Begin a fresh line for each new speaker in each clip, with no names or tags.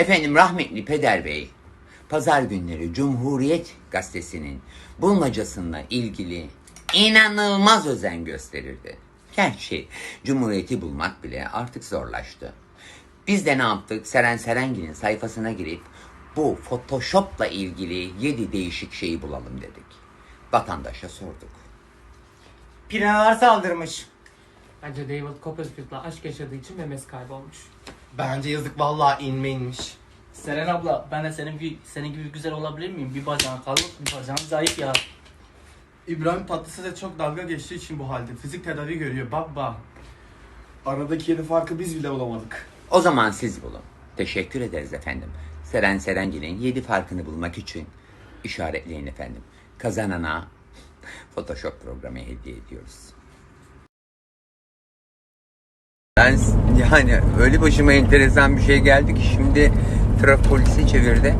Efendim rahmetli Peder Bey, pazar günleri Cumhuriyet Gazetesi'nin bulmacasıyla ilgili inanılmaz özen gösterirdi. Gerçi Cumhuriyeti bulmak bile artık zorlaştı. Biz de ne yaptık? Seren Serengil'in sayfasına girip bu Photoshop'la ilgili 7 değişik şeyi bulalım dedik. Vatandaşa sorduk.
Piranalar saldırmış.
Bence David Copperfield'la aşk yaşadığı için memesi kaybolmuş.
Bence yazık vallahi inme inmiş.
Seren abla ben de senin gibi, senin gibi güzel olabilir miyim? Bir bacağın kalın, bir bacağın zayıf ya.
İbrahim Tatlıses'e çok dalga geçtiği için bu halde. Fizik tedavi görüyor baba. Aradaki yeni farkı biz bile bulamadık.
O zaman siz bulun. Teşekkür ederiz efendim. Seren Serengil'in 7 farkını bulmak için işaretleyin efendim. Kazanana Photoshop programı hediye ediyoruz. Ben yani öyle başıma enteresan bir şey geldi ki şimdi trafik polisi çevirdi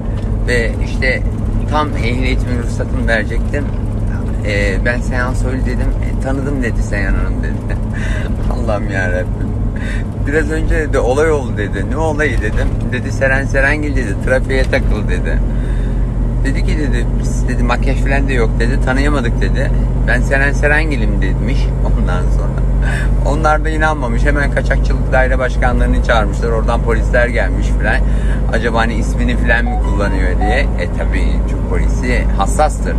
ve işte tam ehliyetimin ruhsatını verecektim. Ee, ben Seyhan Soylu dedim. "E, tanıdım dedi Seyhan Hanım dedi. Allah'ım yarabbim. Biraz önce de olay oldu dedi. Ne olayı dedim. Dedi Seren Serengil dedi. Trafiğe takıl dedi. Dedi ki dedi biz dedi makyaj falan da yok dedi. Tanıyamadık dedi. Ben Seren Serengil'im demiş ondan sonra. Onlar da inanmamış. Hemen kaçakçılık daire başkanlarını çağırmışlar. Oradan polisler gelmiş falan. Acaba hani ismini falan mı kullanıyor diye. E tabii Türk polisi hassastır.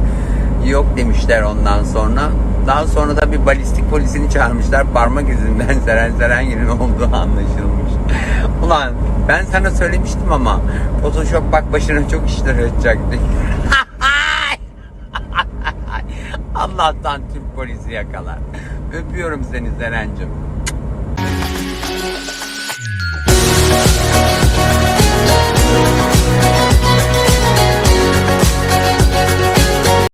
Yok demişler ondan sonra. Daha sonra da bir balistik polisini çağırmışlar. Parmak izinden Seren Serengil'in olduğu anlaşılmış. Ulan ben sana söylemiştim ama Photoshop bak başına çok işler açacaktı. Allah'tan tüm polisi yakalar. Öpüyorum seni Zerencim.